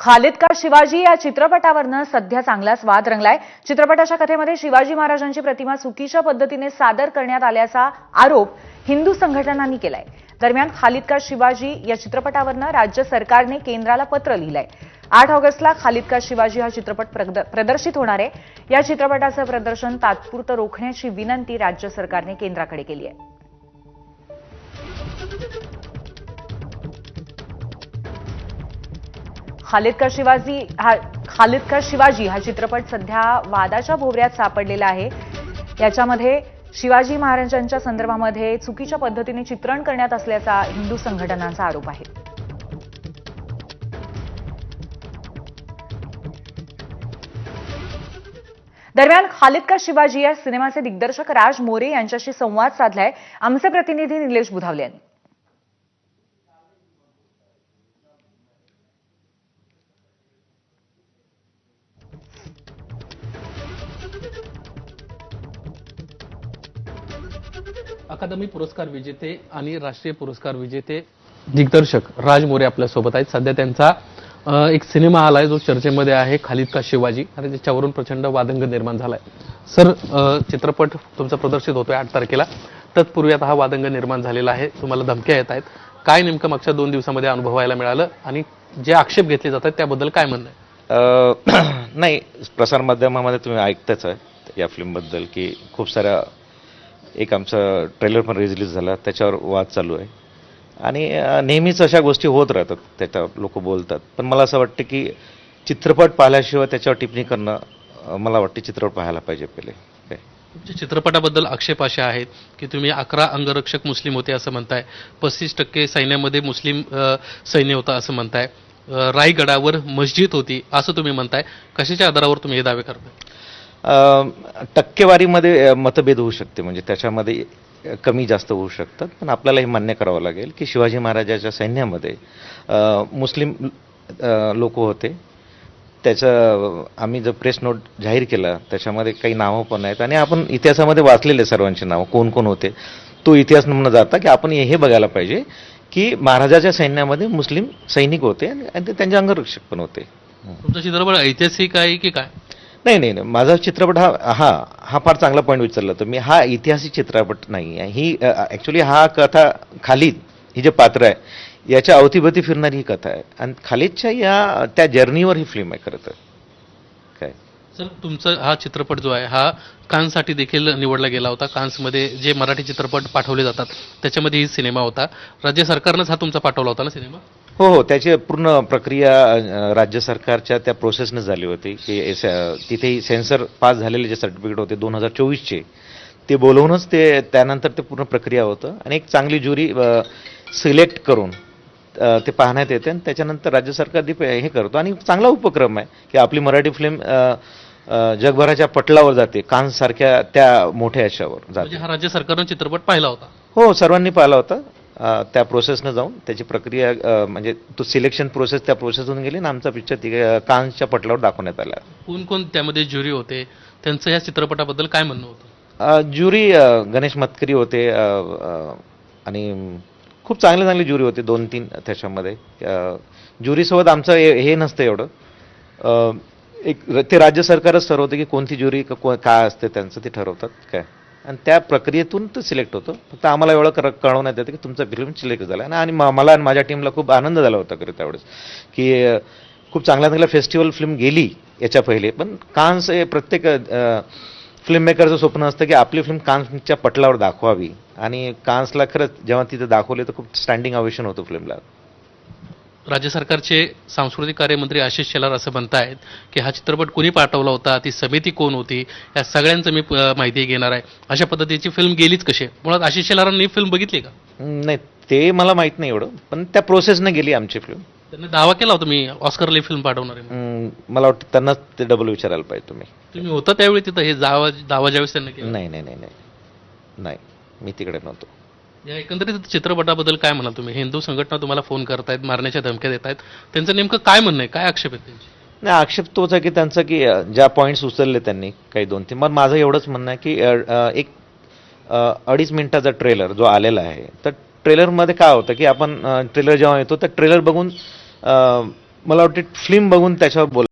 खालिद का शिवाजी या चित्रपटावरनं सध्या चांगलाच वाद रंगलाय. चित्रपटाच्या कथेमध्ये शिवाजी महाराजांची प्रतिमा चुकीच्या पद्धतीने सादर करण्यात आल्याचा आरोप हिंदू संघटनांनी केलाय. दरम्यान खालिद का शिवाजी या चित्रपटावरनं राज्य सरकारने केंद्राला पत्र लिहिलंय. आठ ऑगस्टला खालिद का शिवाजी हा चित्रपट प्रदर्शित होणार आहे. या चित्रपटाचं प्रदर्शन तात्पुरतं रोखण्याची विनंती राज्य सरकारने केंद्राकडे केली आहे. खालिदकर शिवाजी हा खालिदकर शिवाजी हा चित्रपट सध्या वादाच्या भोवऱ्यात सापडलेला आहे. याच्यामध्ये शिवाजी महाराजांच्या संदर्भामध्ये चुकीच्या पद्धतीने चित्रण करण्यात असल्याचा हिंदू संघटनांचा आरोप आहे. दरम्यान खालिदकर शिवाजी या सिनेमाचे दिग्दर्शक राज मोरे यांच्याशी संवाद साधलाय. आमचे प्रतिनिधी निलेश बुधावले यांनी. अकादमी पुरस्कार विजेते आणि राष्ट्रीय पुरस्कार विजेते दिग्दर्शक राज मोरे आपल्यासोबत आहेत. सध्या त्यांचा एक सिनेमा आलाय जो चर्चेमध्ये आहे खालिद का शिवाजी. आणि त्याच्यावरून प्रचंड वादंग निर्माण झालाय. सर चित्रपट तुमचा प्रदर्शित होतोय आठ तारखेला. तत्पूर्वी आता हा वादंग निर्माण झालेला आहे. तुम्हाला धमक्या येत आहेत. काय नेमकं मागच्या दोन दिवसामध्ये अनुभवायला मिळालं? आणि जे आक्षेप घेतले जातात त्याबद्दल काय म्हणणं आहे? नाही प्रसारमाध्यमामध्ये तुम्ही ऐकताच आहे या फिल्मबद्दल की खूप साऱ्या एक आमचा ट्रेलर पण रिलीज झाला त्याच्यावर वाद चालू आहे. आणि नेहमीच अशा गोष्टी होत राहतात त्याच्या लोक बोलतात. पण मला असं वाटतं की चित्रपट पाहिल्याशिवाय त्याच्यावर टिप्पणी करणं मला वाटते चित्रपट पाहायला पाहिजे पहिले. काय? तुमच्या चित्रपटाबद्दल आक्षेप असे आहेत की तुम्ही अकरा अंगरक्षक मुस्लिम होते असं म्हणताय पस्तीस टक्के सैन्यामध्ये मुस्लिम सैन्य होता असं म्हणताय रायगडावर मस्जिद होती असं तुम्ही म्हणताय कशाच्या आधारावर तुम्ही हे दावे करताय? टक्केवारीमध्ये मतभेद होऊ शकते. म्हणजे त्याच्यामध्ये कमी जास्त होऊ शकतात. पण आपल्याला हे मान्य करावं लागेल की शिवाजी महाराजाच्या सैन्यामध्ये मुस्लिम लोक होते. त्याचं आम्ही जर प्रेस नोट जाहीर केला त्याच्यामध्ये काही नावं पण आहेत. आणि आपण इतिहासामध्ये वाचलेले सर्वांची नावं. कोण कोण होते? तो इतिहास म्हणून जाता की आपण हे बघायला पाहिजे की महाराजाच्या सैन्यामध्ये मुस्लिम सैनिक होते आणि आणि ते त्यांचे अंगरक्षक पण होते. तुमचा चित्रपट ऐतिहासिक आहे की काय? नाही नाही नाही. माझा चित्रपट हा हा हा फार चांगला पॉईंट विचारला तुम्ही. हा ऐतिहासिक चित्रपट नाही आहे. ही ॲक्च्युली हा कथा खालीद ही जे पात्र आहे याच्या अवतीभवती फिरणारी ही कथा आहे. आणि खालीदच्या या त्या जर्नीवर ही फिल्म आहे खरं तर. काय? सर तुमचा हा चित्रपट जो आहे हा कान्ससाठी देखील निवडला गेला होता. कान्समध्ये जे मराठी चित्रपट पाठवले जातात त्याच्यामध्ये ही सिनेमा होता. राज्य सरकारनंच हा तुमचा पाठवला होता ना सिनेमा? हो हो त्याची पूर्ण प्रक्रिया राज्य सरकारच्या त्या प्रोसेसनं झाली होती की तिथेही सेन्सर पास झालेले जे सर्टिफिकेट होते दोन हजार चोवीसचे ते बोलवूनच ते त्यानंतर ते पूर्ण प्रक्रिया होतं आणि एक चांगली ज्युरी सिलेक्ट करून ते पाहण्यात येते आणि त्याच्यानंतर राज्य सरकार हे करतो. आणि चांगला उपक्रम आहे की आपली मराठी फिल्म जगभराच्या पटलावर जाते कान्ससारख्या त्या मोठ्या याच्यावर म्हणजे जाते. हा राज्य सरकारनं चित्रपट पाहिला होता. हो सर्वांनी पाहिला होता. त्या प्रोसेसनं जाऊन त्याची प्रक्रिया म्हणजे तो सिलेक्शन प्रोसेस त्या प्रोसेसहून गेली आणि आमचा पिक्चर तिकडे कान्सच्या पटलावर दाखवण्यात आला. कोण कोण त्यामध्ये ज्युरी होते? त्यांचं या चित्रपटाबद्दल काय म्हणणं होतं? ज्युरी गणेश मतकरी होते आणि खूप चांगले चांगले ज्युरी होते दोन तीन त्याच्यामध्ये. ज्युरीसोबत आमचं हे नसतं एवढं. एक ते राज्य सरकारच ठरवतं की कोणती ज्युरी को- काय असते त्यांचं ते ठरवतात. काय? आणि त्या प्रक्रियेतून तो सिलेक्ट होतं. फक्त आम्हाला एवढं कर कळवण्यात येतं की तुमचा फिल्म सिलेक्ट झाला. आणि आणि मला आणि माझ्या टीमला खूप आनंद झाला होता खरं त्यावेळेस. की खूप चांगल्या चांगल्या फेस्टिवल फिल्म गेली याच्या पहिले. पण कान्स हे प्रत्येक फिल्म मेकरचं स्वप्न असतं की आपली फिल्म कान्सच्या पटलावर दाखवावी. आणि कान्सला खरंच जेव्हा तिथे दाखवले तर खूप स्टँडिंग ऑवेशन होतं फिल्मला राज्य सरकारचे सांस्कृतिक कार्यमंत्री आशिष शेलार असं म्हणतायत की हा चित्रपट कोणी पाठवला होता ती समिती कोण होती या सगळ्यांचं मी माहिती घेणार आहे. अशा पद्धतीची फिल्म गेलीच कशी मुळात आशिष शेलारांनी ही फिल्म बघितली का? नाही ते मला माहीत नाही एवढं पण त्या प्रोसेसनं गेली आमची फिल्म त्यांनी दावा केला होता मी ऑस्करला फिल्म पाठवणार आहे मला वाटतं त्यांनाच ते डबल विचारायला पाहिजे तुम्ही. तुम्ही होता त्यावेळी तिथं हे दावा दावा ज्यावेळेस त्यांनी केला? नाही नाही नाही. नाही मी तिकडे नव्हतो. या एकंदरीत चित्रपटाबद्दल काय म्हणाल तुम्ही? हिंदू संघटना तुम्हाला फोन करतायत मारण्याच्या धमक्या देत आहेत त्यांचं नेमकं काय म्हणणं आहे? काय आक्षेप आहे त्यांचे? नाही आक्षेप तोच आहे की त्यांचं की ज्या पॉईंट्स उचलले त्यांनी काही दोन तीन. मग माझं एवढंच म्हणणं आहे की एक अडीच मिनिटाचा ट्रेलर जो आलेला आहे तर ट्रेलरमध्ये काय होतं की आपण ट्रेलर जेव्हा येतो तर ट्रेलर बघून मला वाटते फिल्म बघून त्याच्यावर बोल